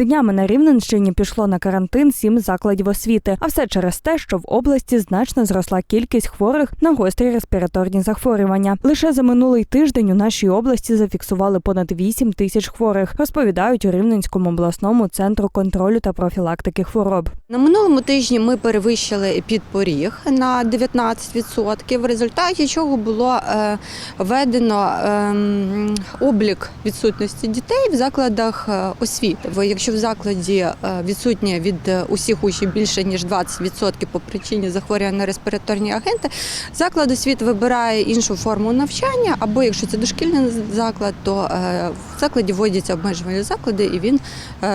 Днями на Рівненщині пішло на карантин сім закладів освіти, а все через те, що в області значно зросла кількість хворих на гострі респіраторні захворювання. Лише за минулий тиждень у нашій області зафіксували понад 8 тисяч хворих, розповідають у Рівненському обласному центру контролю та профілактики хвороб. На минулому тижні ми перевищили підпоріг на 19%, в результаті чого було е, введено ем, облік відсутності дітей в закладах е, освіти. Бо якщо в закладі е, відсутнє від е, усіх учнів більше ніж 20% по причині захворювання на респіраторні агенти, заклад освіти вибирає іншу форму навчання, або якщо це дошкільний заклад, то е, в закладі вводяться обмежувальні заклади і він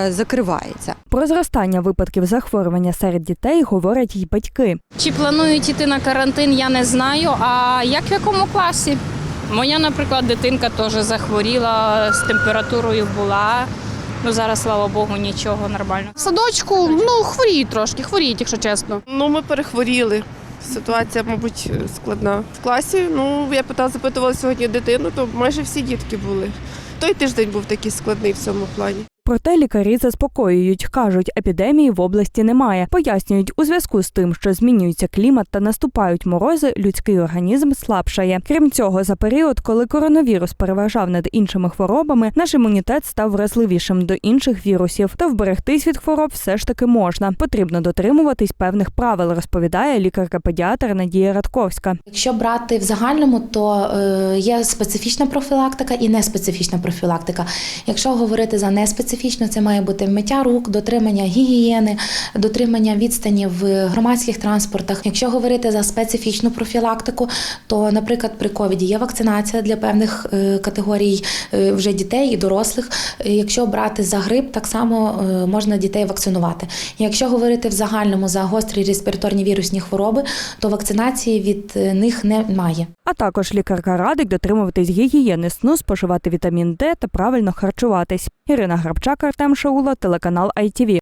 закривається. Про зростання випадків захворювання серед дітей говорять й батьки. Чи планують іти на карантин, я не знаю. А як в якому класі? Моя, наприклад, дитинка теж захворіла, з температурою була. Ну зараз, слава Богу, нічого нормально. В садочку ну хворіють трошки, хворіють, якщо чесно. Ну, ми перехворіли. Ситуація, мабуть, складна. В класі, ну, я питала, запитувала сьогодні дитину, то майже всі дітки були. Той тиждень був такий складний в цьому плані. Проте лікарі заспокоюють, кажуть, епідемії в області немає. Пояснюють, у зв'язку з тим, що змінюється клімат та наступають морози, людський організм слабшає. Крім цього, за період, коли коронавірус переважав над іншими хворобами, наш імунітет став вразливішим до інших вірусів. Та вберегтись від хвороб все ж таки можна. Потрібно дотримуватись певних правил, розповідає лікарка-педіатр Надія Радковська. Якщо брати в загальному, то е, є специфічна профілактика і неспецифічна профілактика. Якщо говорити за неспецифічну, це має бути миття рук, дотримання гігієни, дотримання відстані в громадських транспортах. Якщо говорити за специфічну профілактику, то, наприклад, при ковіді є вакцинація для певних е, категорій е, вже дітей і дорослих. Якщо брати за грип, так само е, можна дітей вакцинувати. Якщо говорити в загальному за гострі респіраторні вірусні хвороби, то вакцинації від них немає. А також лікарка радить дотримуватись гігієни сну, споживати вітамін Д та правильно харчуватись. Ірина Грабчак, Артем Шаула, телеканал ITV.